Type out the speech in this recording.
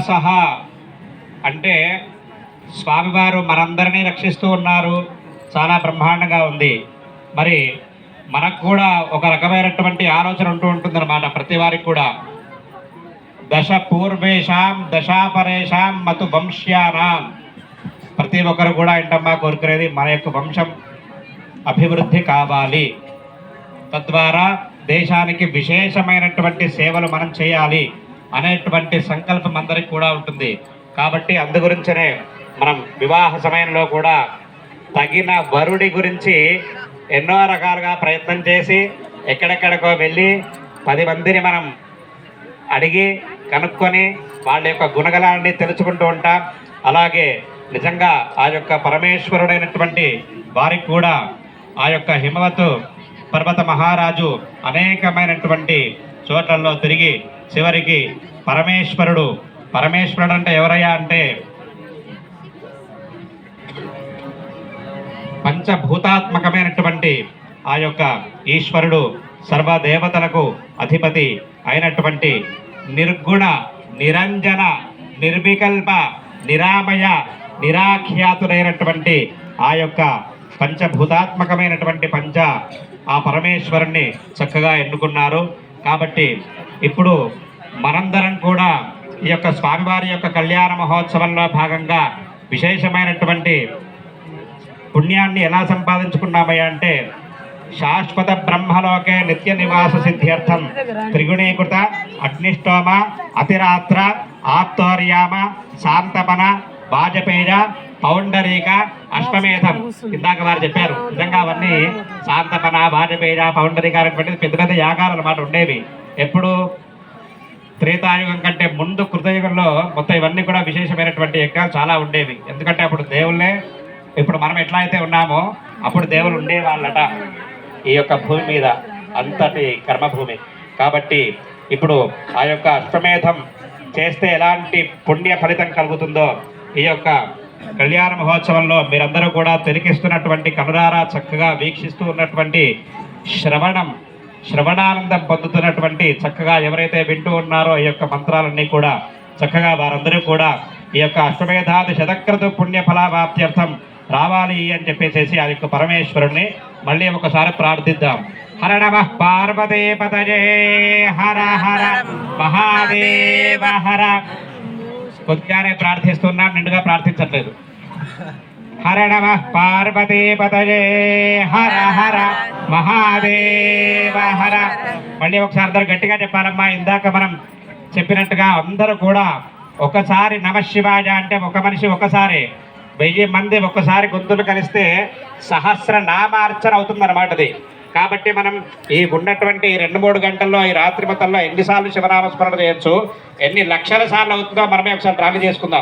సహా అంటే స్వామివారు మనందరినీ రక్షిస్తూ ఉన్నారు. చాలా బ్రహ్మాండంగా ఉంది. మరి మనకు కూడా ఒక రకమైనటువంటి ఆలోచన ఉంటూ ఉంటుందన్నమాట ప్రతి వారికి కూడా. దశ పూర్వేషాం దశాపరేషాం మతు వంశ్యానాం. ప్రతి ఒక్కరు కూడా ఏంటమ్మా కోరుకునేది మన యొక్క వంశం అభివృద్ధి కావాలి. తద్వారా దేశానికి విశేషమైనటువంటి సేవలు మనం చేయాలి. అనేటువంటి సంకల్పం అందరికి కూడా ఉంటుంది. కాబట్టి అందు గురించనే మనం వివాహ సమయంలో కూడా తగిన వరుడి గురించి ఎన్నో రకాలుగా ప్రయత్నం చేసి ఎక్కడెక్కడికో వెళ్ళి పది మందిని మనం అడిగి కనుక్కొని వాళ్ళ యొక్క గుణగలాన్ని తెలుసుకుంటూ ఉంటాం. అలాగే నిజంగా ఆ యొక్క పరమేశ్వరుడైనటువంటి వారికి కూడా ఆ యొక్క హిమవతు పర్వత మహారాజు అనేకమైనటువంటి చోట్లలో తిరిగి చివరికి పరమేశ్వరుడు పరమేశ్వరుడు అంటే ఎవరయ్యా అంటే పంచభూతాత్మకమైనటువంటి ఆ యొక్క ఈశ్వరుడు సర్వదేవతలకు అధిపతి అయినటువంటి నిర్గుణ నిరంజన నిర్వికల్ప నిరామయ నిరాఖ్యాతుడైనటువంటి ఆ యొక్క పంచభూతాత్మకమైనటువంటి పంచ ఆ పరమేశ్వరుణ్ణి చక్కగా ఎన్నుకున్నారు. కాబట్టి ఇప్పుడు మనందరం కూడా ఈ యొక్క స్వామివారి యొక్క కళ్యాణ మహోత్సవంలో భాగంగా విశేషమైనటువంటి పుణ్యాన్ని ఎలా సంపాదించుకున్నామయ్యా అంటే శాశ్వత బ్రహ్మలోకే నిత్య నివాస సిద్ధ్యర్థం. త్రిగుణీకృత అగ్నిష్టోమ అతిరాత్ర ఆప్తోర్యామ శాంతపన వాజపేయ పౌండరీక అశ్వమేధం. ఇందాక వారు చెప్పారు. నిజంగా అవన్నీ శాంతపన వాజపేయ పౌండరీక అనేటువంటిది పెద్ద పెద్ద యాగాలు అనమాట ఉండేవి. ఎప్పుడు త్రేతాయుగం కంటే ముందు కృతయుగంలో మొత్తం ఇవన్నీ కూడా విశేషమైనటువంటి యజ్ఞాలు చాలా ఉండేవి. ఎందుకంటే అప్పుడు దేవుళ్ళే ఇప్పుడు మనం ఎట్లా అయితే ఉన్నామో అప్పుడు దేవుళ్ళు ఉండేవాళ్ళట. ఈ యొక్క భూమి మీద అంతటి కర్మభూమి. కాబట్టి ఇప్పుడు ఆ యొక్క అశ్వమేధం చేస్తే ఎలాంటి పుణ్య ఫలితం కలుగుతుందో ఈ యొక్క కళ్యాణ మహోత్సవంలో మీరందరూ కూడా తిరిగిస్తున్నటువంటి కనురారా చక్కగా వీక్షిస్తూ ఉన్నటువంటి శ్రవణం శ్రవణానందం పొందుతున్నటువంటి చక్కగా ఎవరైతే వింటూ ఉన్నారో ఈ యొక్క మంత్రాలన్నీ కూడా చక్కగా వారందరూ కూడా ఈ యొక్క అష్టమేధాది శతక్రతు పుణ్యఫలాభాప్త్యర్థం రావాలి అని చెప్పేసేసి ఆ యొక్క పరమేశ్వరుణ్ణి మళ్ళీ ఒకసారి ప్రార్థిద్దాం. హర నమ పార్వతీ పతజే హర హర మహాదేవ హర. కొద్దిగానే ప్రార్థిస్తున్నాం నిండుగా ప్రార్థించట్లేదు. హర నమ పార్వతీ పతజే హర హర మహాదేవ హర. మళ్ళీ ఒకసారి అందరూ గట్టిగా చెప్పాలమ్మా ఇందాక మనం చెప్పినట్టుగా అందరూ కూడా ఒకసారి నమశివాయ అంటే ఒక మనిషి ఒకసారి వెయ్యి మంది ఒక్కసారి గొంతులు కలిస్తే సహస్ర నామార్చన అవుతుంది అది కాబట్టి మనం ఈ ఉన్నటువంటి రెండు మూడు గంటల్లో ఈ రాత్రి మొత్తంలో ఎన్నిసార్లు శివనామస్మరణ చేయొచ్చు? ఎన్ని లక్షల సార్లు అవుతుందో మనమే ఒకసారి ట్రావెల్ చేసుకుందాం.